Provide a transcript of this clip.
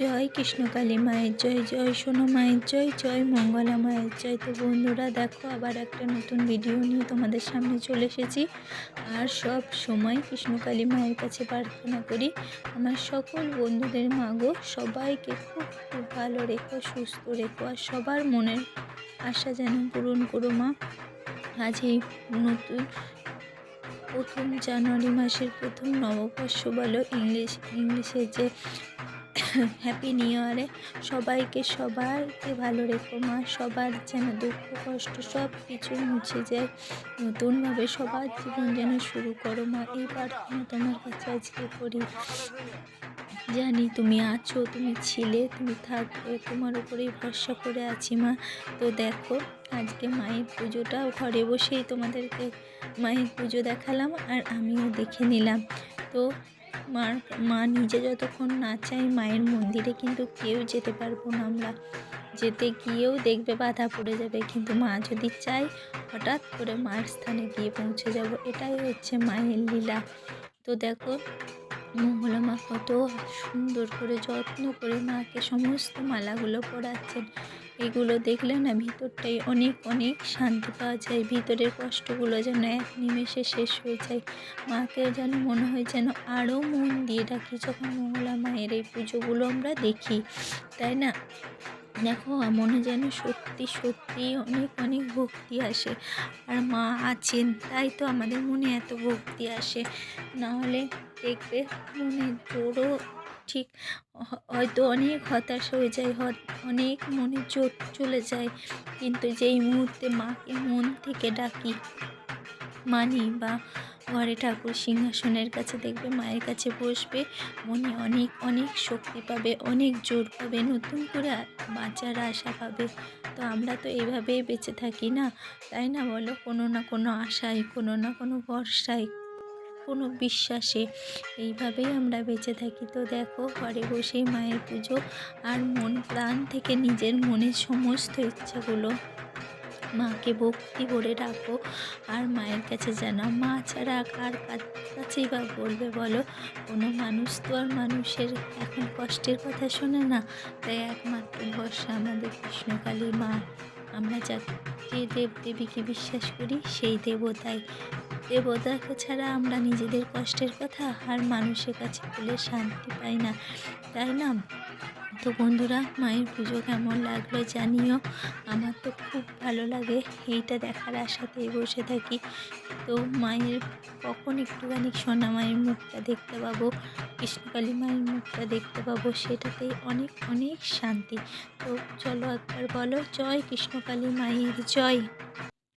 জয় কৃষ্ণকালী মায়ের জয় জয় সোনা মায়ের জয় জয় মঙ্গলা মায়ের জয়। তো বন্ধুরা, দেখো আবার একটা নতুন ভিডিও নিয়ে তোমাদের সামনে চলে এসেছি। আর সব সময় কৃষ্ণকালী মায়ের কাছে প্রার্থনা করি, আমার সকল বন্ধুদের মাগো সবাইকে খুব খুব ভালো রেখো, সুস্থ রেখো, আর সবার মনের আশা যেন পূরণ করো মা। আজ এই নতুন প্রথম জানুয়ারি মাসের প্রথম নববর্ষ বলো, ইংলিশ, ইংলিশের যে হ্যাপি নিউ ইয়ারে সবাইকে সবাইকে ভালো রেখো মা, সবার যেন দুঃখ, কষ্ট সব কিছু মুছে যায়। নতুনভাবে সবার জীবন যেন শুরু করো মা। এই প্রার্থনা তোমার কাছে আজকে করি। জানি তুমি আছো, তুমি ছিলে, তুমি থাকবে, তোমার উপরেই ভরসা করে আছি মা। তো দেখো, আজকে মায়ের পুজোটা ঘরে বসেই তোমাদেরকে মায়ের পুজো দেখালাম আর আমিও দেখে নিলাম। তো মার মা নিজে যতক্ষণ না চাই মায়ের মন্দিরে কিন্তু কেউ যেতে পারব না আমরা। যেতে গিয়েও দেখবে বাধা পড়ে যাবে। কিন্তু মা যদি চাই হঠাৎ করে মার স্থানে গিয়ে পৌঁছে যাব। এটাই হচ্ছে মায়ের লীলা। তো দেখো মঙ্গলা মা কত সুন্দর করে যত্ন করে মাকে সমস্ত মালাগুলো পরাচ্ছেন। এগুলো দেখলে না ভিতরটাই অনেক অনেক শান্তি পাওয়া যায়। ভিতরের কষ্টগুলো যেন এক নিমেষে শেষ হয়ে যায়। মাকে যেন মনে হয় যেন আরও মন দিয়ে ডাকি। যখন মঙ্গলা মায়ের এই পুজোগুলো আমরা দেখি, তাই না? দেখো, মনে যেন সত্যি সত্যি অনেক অনেক ভক্তি আসে। আর মা আছেন, তাই তো আমাদের মনে এত ভক্তি আসে। নাহলে দেখবে মনে জোরও ঠিক হয়তো অনেক হতাশ হয়ে যায় অনেক মনে জোর চলে যায়। কিন্তু যেই মুহূর্তে মাকে মন থেকে ডাকি, মানি বা ঘরে ঠাকুর সিংহাসনের কাছে দেখবে, মায়ের কাছে বসবে, মনে অনেক অনেক শক্তি পাবে, অনেক জোর পাবে, নতুন করে বাঁচার আশা পাবে। তো আমরা তো এইভাবেই বেঁচে থাকি না, তাই না বলো? কোনো না কোনো আশায়, কোনো না কোনো ভরসায়, কোনো বিশ্বাসে এইভাবেই আমরা বেঁচে থাকি। তো দেখো, ঘরে বসেই মায়ের পুজো আর মন, প্রাণ থেকে নিজের মনের সমস্ত ইচ্ছাগুলো মাকে ভক্তি ভরে ডাকো। আর মায়ের কাছে যেন, মা ছাড়া কার কাছেই বা বলবে বলো? কোনো মানুষ তো আর মানুষের এখন কষ্টের কথা শোনে না। তাই একমাত্র ভরসা আমাদের কৃষ্ণকালী মা। আমরা যা যে দেব দেবীকে বিশ্বাস করি, সেই দেবতাই দেবতাকে ছাড়া আমরা নিজেদের কষ্টের কথা আর মানুষের কাছে বলে শান্তি পাই না, তাই না? তো বন্ধুরা, মায়ের পুজো কেমন লাগল জানিও, আমার তো খুব ভালো লাগে, এইটা দেখার আশাতেই বসে থাকি। তো মায়ের, কখন একটুখানি সোনা মায়ের মুখটা দেখতে পাবো, কৃষ্ণকালী মায়ের মুখটা দেখতে পাবো সেটাতেই অনেক অনেক শান্তি। তো চলো একবার বলো, জয় কৃষ্ণকালী মায়ের, জয়।